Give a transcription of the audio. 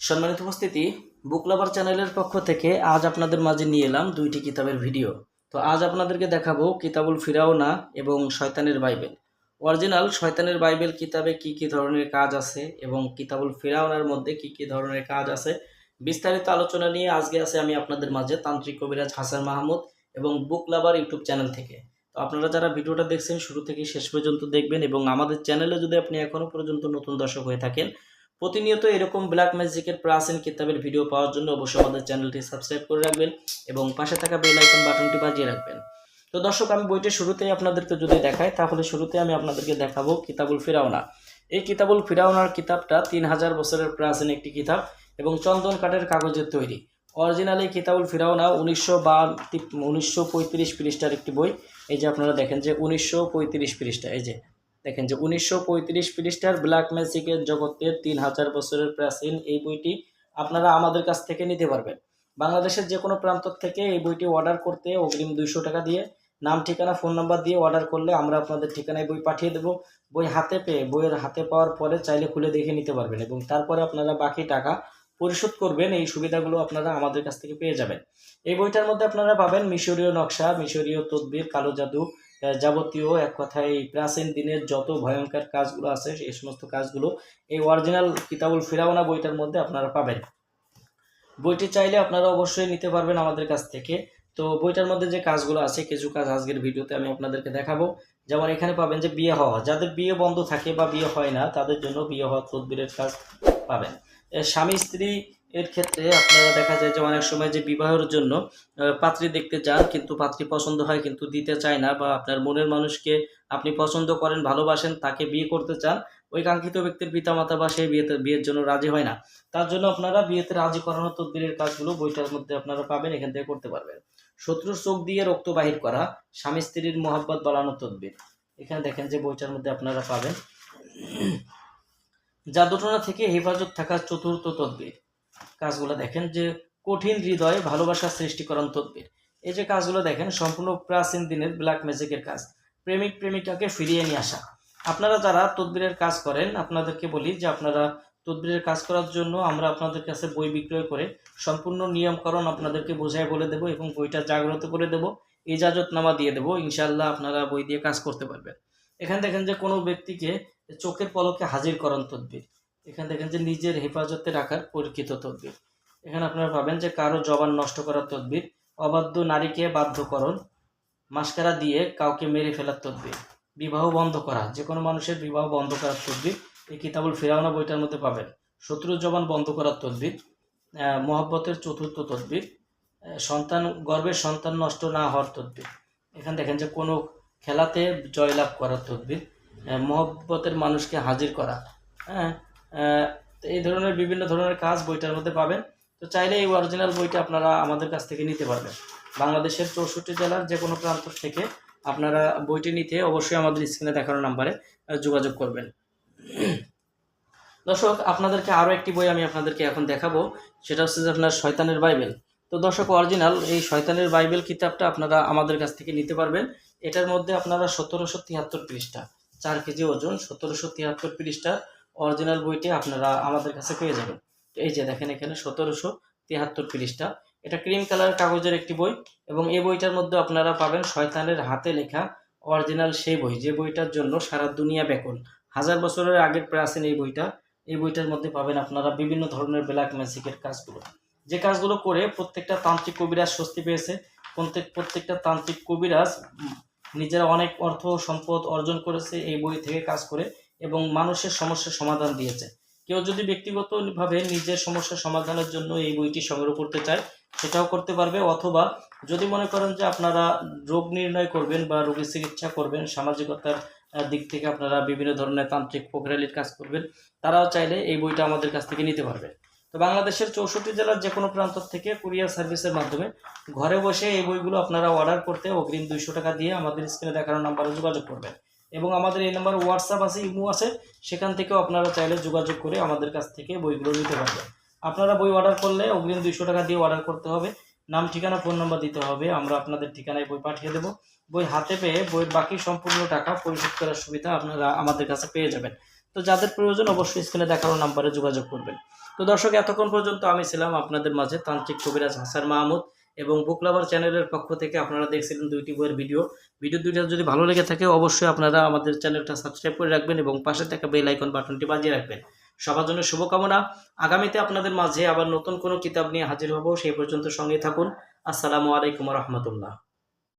সম্মানিত উপস্থিতি বুক লাভার চ্যানেলের পক্ষ থেকে আজ আপনাদের মাঝে নিয়ে এলাম দুইটি কিতাবের ভিডিও। তো আজ আপনাদেরকে দেখাবো কিতাবুল ফিরাওনা এবং শয়তানের বাইবেল। অরিজিনাল শয়তানের বাইবেল কিতাবে কি কি ধরনের কাজ আছে এবং কিতাবুল ফিরাওনার মধ্যে কি কি ধরনের কাজ আছে, বিস্তারিত আলোচনা নিয়ে আজকে আছে আমি আপনাদের মাঝে তান্ত্রিক কবিরাজ হাসান মাহমুদ এবং বুক লাভার ইউটিউব চ্যানেল থেকে। তো আপনারা যারা ভিডিওটা দেখছেন, শুরু থেকে শেষ পর্যন্ত দেখবেন এবং আমাদের চ্যানেলে যদি আপনি এখনও পর্যন্ত নতুন দর্শক হয়ে থাকেন প্রতিনিয়ত এরকম ব্ল্যাক ম্যাজিকের প্রাচীন কিতাবের ভিডিও পাওয়ার জন্য অবশ্যই আমাদের চ্যানেলটি সাবস্ক্রাইব করে রাখবেন এবং পাশে থাকা বেল আইকন বাটনটি বাজিয়ে রাখবেন। তো দর্শক, আমি বইটি শুরুতেই আপনাদেরকে যদি দেখাই, তাহলে শুরুতে আমি আপনাদেরকে দেখাবো কিতাবুল ফিরাওনা এই কিতাবুল ফিরাওনার কিতাবটা তিন হাজার বছরের প্রাচীন একটি কিতাব এবং চন্দন কাঠের কাগজের তৈরি। অরিজিনাল এই কিতাবুল ফিরাওনা উনিশশো বা উনিশশো পঁয়ত্রিশ পৃষ্ঠার একটি বই। এই যে আপনারা দেখেন যে উনিশশো পঁয়ত্রিশ পৃষ্ঠা, এই যে দেখেন যে উনিশশো পঁয়ত্রিশ পৃষ্ঠার ব্ল্যাক ম্যাজিকের জগতের তিন হাজার বছরের প্রাচীন এই বইটি আপনারা আমাদের কাছ থেকে নিতে পারবেন। বাংলাদেশের যে কোনো প্রান্ত থেকে এই বইটি অর্ডার করতে অগ্রিম দুইশো টাকা দিয়ে নাম, ঠিকানা, ফোন নাম্বার দিয়ে অর্ডার করলে আমরা আপনাদের ঠিকানায় বই পাঠিয়ে দেবো। বই হাতে পেয়ে, বইয়ের হাতে পাওয়ার পরে চাইলে খুলে দেখে নিতে পারবেন এবং তারপরে আপনারা বাকি টাকা পরিশোধ করবেন। এই সুবিধাগুলো আপনারা আমাদের কাছ থেকে পেয়ে যাবেন। এই বইটার মধ্যে আপনারা পাবেন মিশরীয় নকশা, মিশরীয় তদবির, কালো জাদু যাবতীয় এক কথায় এই প্রাচীন দিনের যত ভয়ঙ্কর কাজগুলো আছে, এই সমস্ত কাজগুলো এই অরিজিনাল কিতাবুল ফিরাওনা বইটার মধ্যে আপনারা পাবেন। বইটি চাইলে আপনারা অবশ্যই নিতে পারবেন আমাদের কাছ থেকে। তো বইটার মধ্যে যে কাজগুলো আছে, কিছু কাজ আজকের ভিডিওতে আমি আপনাদেরকে দেখাবো। যেমন এখানে পাবেন যে বিয়ে হওয়া। যাদের বিয়ে বন্ধ থাকে বা বিয়ে হয় না, তাদের জন্য বিয়ে হওয়া তদবিরের কাজ পাবেন। স্বামী স্ত্রী এর ক্ষেত্রে আপনারা দেখা যায় যে অনেক সময় যে বিবাহের জন্য পাত্রী দেখতে যান কিন্তু পাত্রী পছন্দ হয় কিন্তু দিতে চায় না বা আপনার মনের মানুষকে আপনি পছন্দ করেন, ভালোবাসেন, তাকে বিয়ে করতে চান, ওই কাঙ্ক্ষিত ব্যক্তির পিতামাতা বা সেই বিয়েতে, বিয়ের জন্য রাজি হয় না। তার জন্য আপনারা বিয়েতে রাজি করানো তদবিরের কাজগুলো বইটার মধ্যে আপনারা পাবেন, এখান থেকে করতে পারবেন। শত্রুর চোখ দিয়ে রক্ত বাহির করা, স্বামী স্ত্রীর মোহাব্বত বাড়ানো তদবির। এখানে দেখেন যে বইটার মধ্যে আপনারা পাবেন। জাদুটনা থেকে হেফাজত থাকার চতুর্থ তদবির। কাজগুলো দেখেন যে কঠিন হৃদয়ে ভালোবাসা সৃষ্টিকরণ তদবির। এই যে কাজগুলো দেখেন, সম্পূর্ণ প্রাচীন দিনের ব্ল্যাক ম্যাজিকের কাজ। প্রেমিক প্রেমিকাকে ফিরিয়ে নিয়ে আসা। আপনারা যারা তদবিরের কাজ করেন, আপনাদেরকে বলি যে আপনারা তদবিরের কাজ করার জন্য আমরা আপনাদের কাছে বই বিক্রয় করে সম্পূর্ণ নিয়মকরণ আপনাদেরকে বোঝায় বলে দেবো এবং বইটা জাগ্রত করে দেবো। ইজাজতনামা দিয়ে দেবো। ইনশাল্লাহ আপনারা বই দিয়ে কাজ করতে পারবেন। এখানে দেখেন যে কোনো ব্যক্তিকে চোখের পলকে হাজির করান তদবির। এখানে দেখেন যে নিজের হেফাজতে রাখার পরীক্ষিত তদবির। এখানে আপনারা পাবেন যে কারও জবান নষ্ট করার তদবির, অবাধ্য নারীকে বাধ্যকরণ, মাস্কারা দিয়ে কাউকে মেরে ফেলার তদবির, বিবাহ বন্ধ করা, যে কোনো মানুষের বিবাহ বন্ধ করার তদবির এই কিতাবুল ফেরাওনা বইটার মধ্যে পাবেন। শত্রু জবান বন্ধ করার তদবির মহব্বতের চতুর্থ তদবির সন্তান গর্ভের সন্তান নষ্ট না হওয়ার তদবির। এখানে দেখেন যে কোনো খেলাতে জয়লাভ করার তদবির মহব্বতের মানুষকে হাজির করা হ্যাঁ এই ধরনের বিভিন্ন ধরনের কাজ বইটার মধ্যে পাবেন। তো চাইলে এই অরিজিনাল বইটা আপনারা আমাদের কাছ থেকে নিতে পারবেন। বাংলাদেশের চৌষট্টি জেলার যে কোনো প্রান্ত থেকে আপনারা বইটি নিতে অবশ্যই আমাদের স্ক্রিনে দেখানো নাম্বারে যোগাযোগ করবেন। দর্শক, আপনাদেরকে আরও একটি বই আমি আপনাদেরকে এখন দেখাবো। সেটা হচ্ছে যে আপনার শয়তানের বাইবেল। তো দর্শক অরিজিনাল এই শয়তানের বাইবেল কিতাবটা আপনারা আমাদের কাছ থেকে নিতে পারবেন। এটার মধ্যে আপনারা সতেরোশো তিয়াত্তর পৃষ্ঠা, চার কেজি ওজন, সতেরোশো তিয়াত্তর পৃষ্ঠা অরিজিনাল বইটি আপনারা আমাদের কাছে পেয়ে যাবেন। এই যে দেখেন এখানে সতেরোশো তিয়াত্তর পৃষ্ঠা। এটা ক্রিম কালার কাগজের একটি বই এবং এই বইটার মধ্যে আপনারা পাবেন শয়তানের হাতে লেখা অরিজিনাল সেই বই। যে বইটার জন্য সারা দুনিয়া ব্যাকুল। হাজার বছরের আগের প্রাচীন এই বইটা। এই বইটার মধ্যে পাবেন আপনারা বিভিন্ন ধরনের ব্ল্যাক ম্যাজিকের কাজগুলো। যে কাজগুলো করে প্রত্যেকটা তান্ত্রিক কবিরাজ স্বস্তি পেয়েছে। প্রত্যেক, প্রত্যেকটা তান্ত্রিক কবিরাজ নিজেরা অনেক অর্থ সম্পদ অর্জন করেছে এই বই থেকে কাজ করে। এবং মানুষের সমস্যার সমাধান দিয়েছে। কেউ যদি ব্যক্তিগতভাবে নিজের সমস্যার সমাধানের জন্য এই বইটি সংগ্রহ করতে চায়, সেটাও করতে পারবে। অথবা যদি মনে করেন যে আপনারা রোগ নির্ণয় করবেন বা রোগীর চিকিৎসা করবেন, সামাজিকতার দিক থেকে আপনারা বিভিন্ন ধরনের তান্ত্রিক প্রক্রিয়ালির কাজ করবেন, তারাও চাইলে এই বইটা আমাদের কাছ থেকে নিতে পারবে। তো বাংলাদেশের চৌষট্টি জেলার যে কোনো প্রান্ত থেকে কুরিয়ার সার্ভিসের মাধ্যমে ঘরে বসে এই বইগুলো আপনারা অর্ডার করতে অগ্রিম দুইশো টাকা দিয়ে আমাদের স্ক্রিনে দেখানো নাম্বারে যোগাযোগ করবেন। এবং আমাদের এই নাম্বার হোয়াটসঅ্যাপ আছে ইমো আছে, সেখান থেকেও আপনারা চাইলে যোগাযোগ করে আমাদের কাছ থেকে বইগুলো নিতে পারবেন। আপনারা বই অর্ডার করলে অগ্রিম দুইশো টাকা দিয়ে অর্ডার করতে হবে। নাম, ঠিকানা ফোন নাম্বার দিতে হবে। আমরা আপনাদের ঠিকানায় বই পাঠিয়ে দেবো। বই হাতে পেয়ে বইয়ের বাকি সম্পূর্ণ টাকা পরিশোধ করার সুবিধা আপনারা আমাদের কাছে পেয়ে যাবেন। তো যাদের প্রয়োজন অবশ্যই স্ক্রিনে দেখানো নাম্বারে যোগাযোগ করবেন। তো দর্শক, এতক্ষণ পর্যন্ত আমি ছিলাম আপনাদের মাঝে তান্ত্রিক কবিরাজ হাসান মাহমুদ। এবং বুক লাভার চ্যানেলের পক্ষ থেকে আপনারা দেখছিলেন দুইটি বইয়ের ভিডিও। ভিডিও দুইটা যদি ভালো লেগে থাকে, অবশ্যই আপনারা আমাদের চ্যানেলটা সাবস্ক্রাইব করে রাখবেন এবং পাশে থাকা বেল আইকন বাটনটি বাজিয়ে রাখবেন। সবার জন্য শুভকামনা। আগামীতে আপনাদের মাঝে আবার নতুন কোনো কিতাব নিয়ে হাজির হব, সেই পর্যন্ত সঙ্গে থাকুন। আসসালামু আলাইকুম রহমতুল্লাহ।